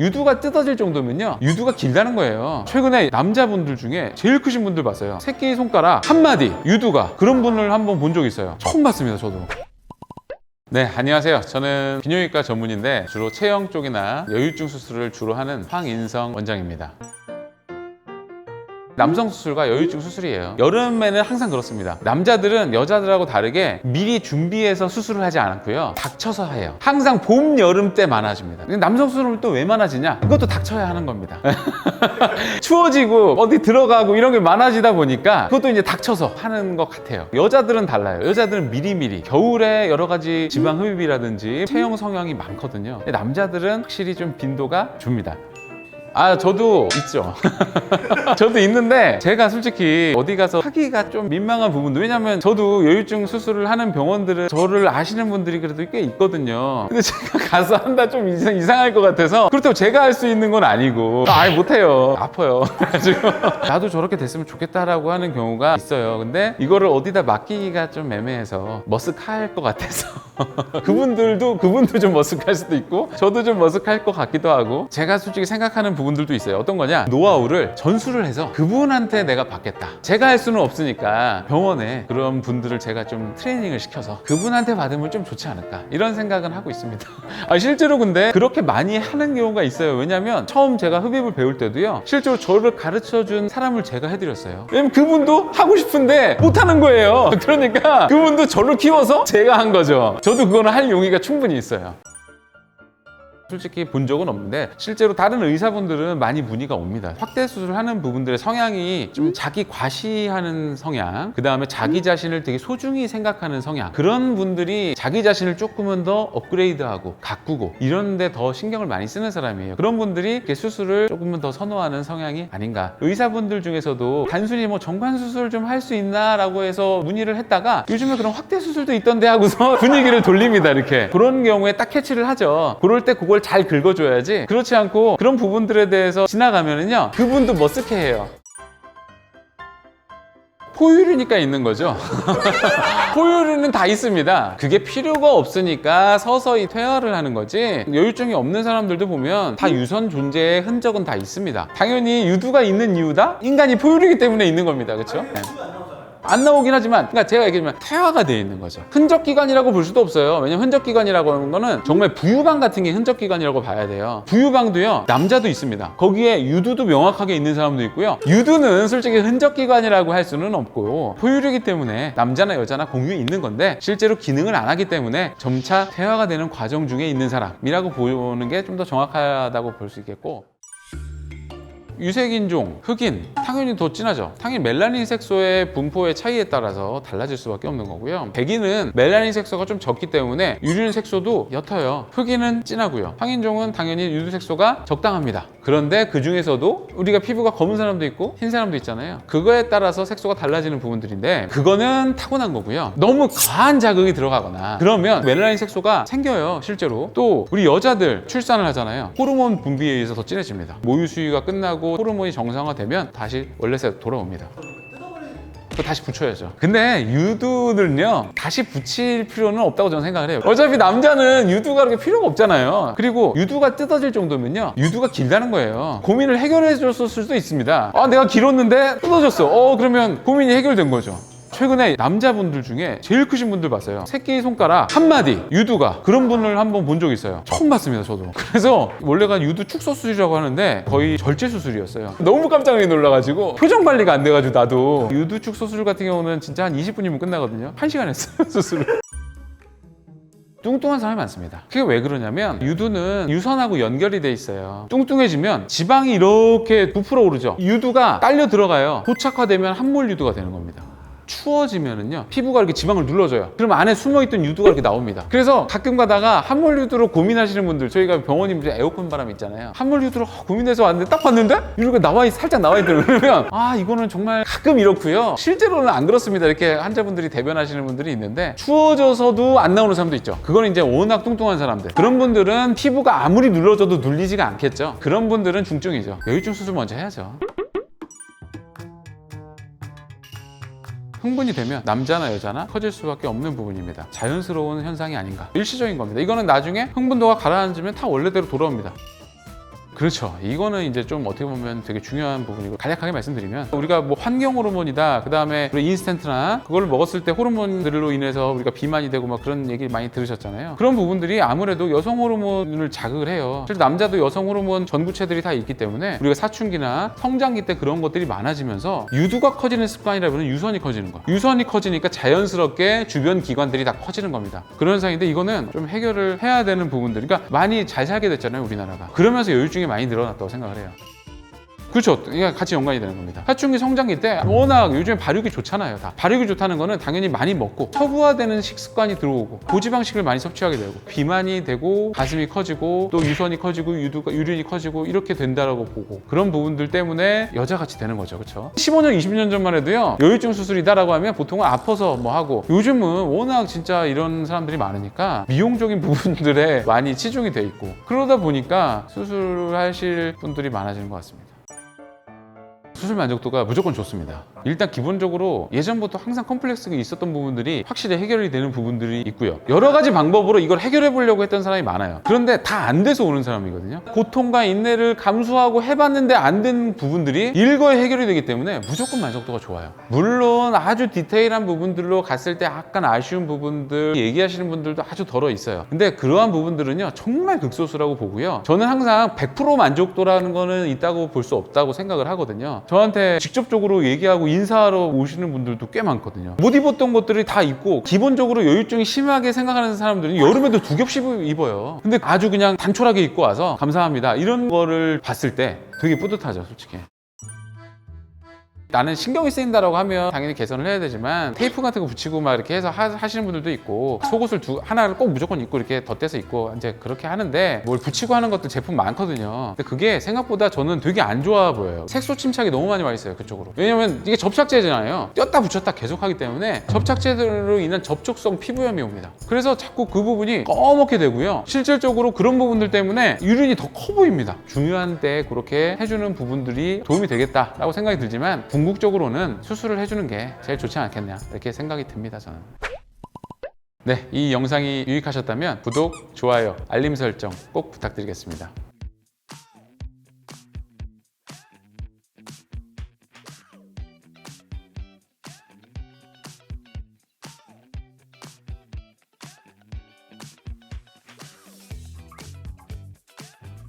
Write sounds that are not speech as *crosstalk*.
유두가 뜯어질 정도면요. 유두가 길다는 거예요. 최근에 남자분들 중에 제일 크신 분들 봤어요. 새끼 손가락 한 마디 유두가. 그런 분을 한번 본 적 있어요. 처음 봤습니다 저도. 네, 안녕하세요. 저는 비뇨기과 전문인데 주로 체형 쪽이나 여유증 수술을 주로 하는 황인성 원장입니다. 남성 수술과 여유증 수술이에요. 여름에는 항상 그렇습니다. 남자들은 여자들하고 다르게 미리 준비해서 수술을 하지 않고요. 닥쳐서 해요. 항상 봄, 여름 때 많아집니다. 남성 수술은 또 왜 많아지냐? 그것도 닥쳐야 하는 겁니다. *laughs* 추워지고 어디 들어가고 이런 게 많아지다 보니까 그것도 이제 닥쳐서 하는 것 같아요. 여자들은 달라요. 여자들은 미리미리 겨울에 여러 가지 지방 흡입이라든지 체형 성향이 많거든요. 남자들은 확실히 좀 빈도가 줍니다. 아, 저도 있죠. *laughs* 저도 있는데 제가 솔직히 어디 가서 하기가 좀 민망한 부분도 왜냐면 저도 여유증 수술을 하는 병원들은 저를 아시는 분들이 그래도 꽤 있거든요. 근데 제가 *laughs* 가서 한다 좀 이상, 이상할 것 같아서 그렇다고 제가 할 수 있는 건 아니고 아, 아예 못해요. 아파요. *laughs* 나도 저렇게 됐으면 좋겠다라고 하는 경우가 있어요. 근데 이거를 어디다 맡기기가 좀 애매해서 머쓱할 것 같아서 그분들도 그분도 좀 머쓱할 수도 있고 저도 좀 머쓱할 것 같기도 하고 제가 솔직히 생각하는 부분들도 있어요. 어떤 거냐? 노하우를 전수를 해서 그분한테 내가 받겠다. 제가 할 수는 없으니까 병원에 그런 분들을 제가 좀 트레이닝을 시켜서 그분한테 받으면 좀 좋지 않을까? 이런 생각은 하고 있습니다. *laughs* 아, 실제로 근데 그렇게 많이 하는 경우가 있어요. 왜냐면 처음 제가 흡입을 배울 때도요. 실제로 저를 가르쳐 준 사람을 제가 해드렸어요. 왜냐면 그분도 하고 싶은데 못하는 거예요. *laughs* 그러니까 그분도 저를 키워서 제가 한 거죠. 저도 그거는 할 용의가 충분히 있어요 솔직히 본 적은 없는데 실제로 다른 의사분들은 많이 문의가 옵니다. 확대 수술하는 부분들의 성향이 좀 자기 과시하는 성향, 그 다음에 자기 자신을 되게 소중히 생각하는 성향 그런 분들이 자기 자신을 조금은 더 업그레이드하고 가꾸고 이런데 더 신경을 많이 쓰는 사람이에요. 그런 분들이 수술을 조금은 더 선호하는 성향이 아닌가. 의사분들 중에서도 단순히 뭐 정관 수술 좀 할 수 있나라고 해서 문의를 했다가 요즘에 그런 확대 수술도 있던데 하고서 *laughs* 분위기를 돌립니다. 이렇게 그런 경우에 딱 캐치를 하죠. 그럴 때 그걸 잘 긁어줘야지. 그렇지 않고 그런 부분들에 대해서 지나가면은요 그분도 머쓱해해요. 포유류니까 있는 거죠. *laughs* 포유류는 다 있습니다. 그게 필요가 없으니까 서서히 퇴화를 하는 거지. 여유증이 없는 사람들도 보면 다 유선 존재의 흔적은 다 있습니다. 당연히 유두가 있는 이유다? 인간이 포유류이기 때문에 있는 겁니다. 그렇죠? 안 나오긴 하지만 그러니까 제가 얘기하면 퇴화가 되어 있는 거죠. 흔적 기관이라고 볼 수도 없어요. 왜냐면 흔적 기관이라고 하는 거는 정말 부유방 같은 게 흔적 기관이라고 봐야 돼요. 부유방도요 남자도 있습니다. 거기에 유두도 명확하게 있는 사람도 있고요. 유두는 솔직히 흔적 기관이라고 할 수는 없고 포유류이기 때문에 남자나 여자나 공유에 있는 건데 실제로 기능을 안 하기 때문에 점차 퇴화가 되는 과정 중에 있는 사람이라고 보는 게 좀 더 정확하다고 볼 수 있겠고 유색인종, 흑인, 당연히 더 진하죠. 당연히 멜라닌 색소의 분포의 차이에 따라서 달라질 수밖에 없는 거고요. 백인은 멜라닌 색소가 좀 적기 때문에 유륜 색소도 옅어요. 흑인은 진하고요. 황인종은 당연히 유륜 색소가 적당합니다. 그런데 그 중에서도 우리가 피부가 검은 사람도 있고 흰 사람도 있잖아요. 그거에 따라서 색소가 달라지는 부분들인데 그거는 타고난 거고요. 너무 과한 자극이 들어가거나 그러면 멜라닌 색소가 생겨요. 실제로. 또 우리 여자들 출산을 하잖아요. 호르몬 분비에 의해서 더 진해집니다. 모유 수유가 끝나고 호르몬이 정상화되면 다시 원래색 돌아옵니다. 또 다시 붙여야죠. 근데 유두는요, 다시 붙일 필요는 없다고 저는 생각을 해요. 어차피 남자는 유두가 그렇게 필요가 없잖아요. 그리고 유두가 뜯어질 정도면요, 유두가 길다는 거예요. 고민을 해결해 줬을 수도 있습니다. 아, 내가 길었는데 뜯어졌어. 어, 그러면 고민이 해결된 거죠. 최근에 남자분들 중에 제일 크신 분들 봤어요. 새끼 손가락 한 마디 유두가 그런 분을 한번 본 적 있어요. 처음 봤습니다, 저도. *laughs* 그래서 원래가 유두 축소 수술이라고 하는데 거의 절제 수술이었어요. 너무 깜짝 놀라가지고 표정 관리가 안 돼가지고 나도 유두 축소 수술 같은 경우는 진짜 한 20분이면 끝나거든요. 1시간 했어요, *laughs* 수술을. 뚱뚱한 사람이 많습니다. 그게 왜 그러냐면 유두는 유선하고 연결이 돼 있어요. 뚱뚱해지면 지방이 이렇게 부풀어 오르죠. 유두가 딸려 들어가요. 도착화되면 함몰 유두가 되는 겁니다. 추워지면은요 피부가 이렇게 지방을 눌러줘요. 그럼 안에 숨어있던 유두가 이렇게 나옵니다. 그래서 가끔 가다가 함몰 유두로 고민하시는 분들 저희가 병원이 에어컨 바람 있잖아요. 함몰 유두로 고민해서 왔는데 딱 봤는데 이렇게 나와 있 살짝 나와 있더라고요. 그러면 아 이거는 정말 가끔 이렇고요. 실제로는 안 그렇습니다. 이렇게 환자분들이 대변하시는 분들이 있는데 추워져서도 안 나오는 사람도 있죠. 그거는 이제 워낙 뚱뚱한 사람들. 그런 분들은 피부가 아무리 눌러줘도 눌리지가 않겠죠. 그런 분들은 중증이죠. 여유증 수술 먼저 해야죠 흥분이 되면 남자나 여자나 커질 수밖에 없는 부분입니다. 자연스러운 현상이 아닌가. 일시적인 겁니다. 이거는 나중에 흥분도가 가라앉으면 다 원래대로 돌아옵니다. 그렇죠. 이거는 이제 좀 어떻게 보면 되게 중요한 부분이고 간략하게 말씀드리면 우리가 뭐 환경 호르몬이다. 그다음에 인스턴트나 그걸 먹었을 때 호르몬들로 인해서 우리가 비만이 되고 막 그런 얘기 많이 들으셨잖아요. 그런 부분들이 아무래도 여성 호르몬을 자극을 해요. 실제 남자도 여성 호르몬 전구체들이 다 있기 때문에 우리가 사춘기나 성장기 때 그런 것들이 많아지면서 유두가 커지는 습관이라면 유선이 커지는 거. 유선이 커지니까 자연스럽게 주변 기관들이 다 커지는 겁니다. 그런 현상인데 이거는 좀 해결을 해야 되는 부분들. 그러니까 많이 잘 살게 됐잖아요, 우리나라가. 그러면서 여유증이 많이 늘어났다고 생각을 해요. 그렇죠. 이게 같이 연관이 되는 겁니다. 사춘기 성장기 때 워낙 요즘에 발육이 좋잖아요. 다 발육이 좋다는 거는 당연히 많이 먹고 서구화되는 식습관이 들어오고 고지방식을 많이 섭취하게 되고 비만이 되고 가슴이 커지고 또 유선이 커지고 유두가 유륜이 커지고 이렇게 된다라고 보고 그런 부분들 때문에 여자같이 되는 거죠. 그렇죠? 15년, 20년 전만 해도요. 여유증 수술이다라고 하면 보통은 아파서 뭐 하고 요즘은 워낙 진짜 이런 사람들이 많으니까 미용적인 *laughs* 부분들에 많이 치중이 돼 있고 그러다 보니까 수술하실 분들이 많아지는 것 같습니다. 수술 만족도가 무조건 좋습니다. 일단 기본적으로 예전부터 항상 컴플렉스가 있었던 부분들이 확실히 해결이 되는 부분들이 있고요. 여러 가지 방법으로 이걸 해결해 보려고 했던 사람이 많아요. 그런데 다 안 돼서 오는 사람이거든요. 고통과 인내를 감수하고 해봤는데 안 된 부분들이 일거에 해결이 되기 때문에 무조건 만족도가 좋아요. 물론 아주 디테일한 부분들로 갔을 때 약간 아쉬운 부분들 얘기하시는 분들도 아주 덜어 있어요. 근데 그러한 부분들은요 정말 극소수라고 보고요. 저는 항상 100% 만족도라는 거는 있다고 볼 수 없다고 생각을 하거든요. 저한테 직접적으로 얘기하고 인사하러 오시는 분들도 꽤 많거든요. 못 입었던 것들이 다 입고 기본적으로 여유증이 심하게 생각하는 사람들은 여름에도 두 겹씩 입어요. 근데 아주 그냥 단촐하게 입고 와서 감사합니다. 이런 거를 봤을 때 되게 뿌듯하죠, 솔직히. 나는 신경이 쓰인다라고 하면 당연히 개선을 해야 되지만 테이프 같은 거 붙이고 막 이렇게 해서 하, 시는 분들도 있고 속옷을 두 하나를 꼭 무조건 입고 이렇게 덧대서 입고 이제 그렇게 하는데 뭘 붙이고 하는 것도 제품 많거든요. 근데 그게 생각보다 저는 되게 안 좋아 보여요. 색소 침착이 너무 많이 와 있어요 그쪽으로. 왜냐면 이게 접착제잖아요. 띄었다 붙였다 계속 하기 때문에 접착제로 인한 접촉성 피부염이 옵니다. 그래서 자꾸 그 부분이 꺼멓게 되고요. 실질적으로 그런 부분들 때문에 유륜이 더 커 보입니다. 중요한 때 그렇게 해주는 부분들이 도움이 되겠다라고 생각이 들지만 궁극적으로는 수술을 해주는 게 제일 좋지 않겠냐 이렇게 생각이 듭니다 저는. 네, 이 영상이 유익하셨다면 구독, 좋아요, 알림 설정 꼭 부탁드리겠습니다.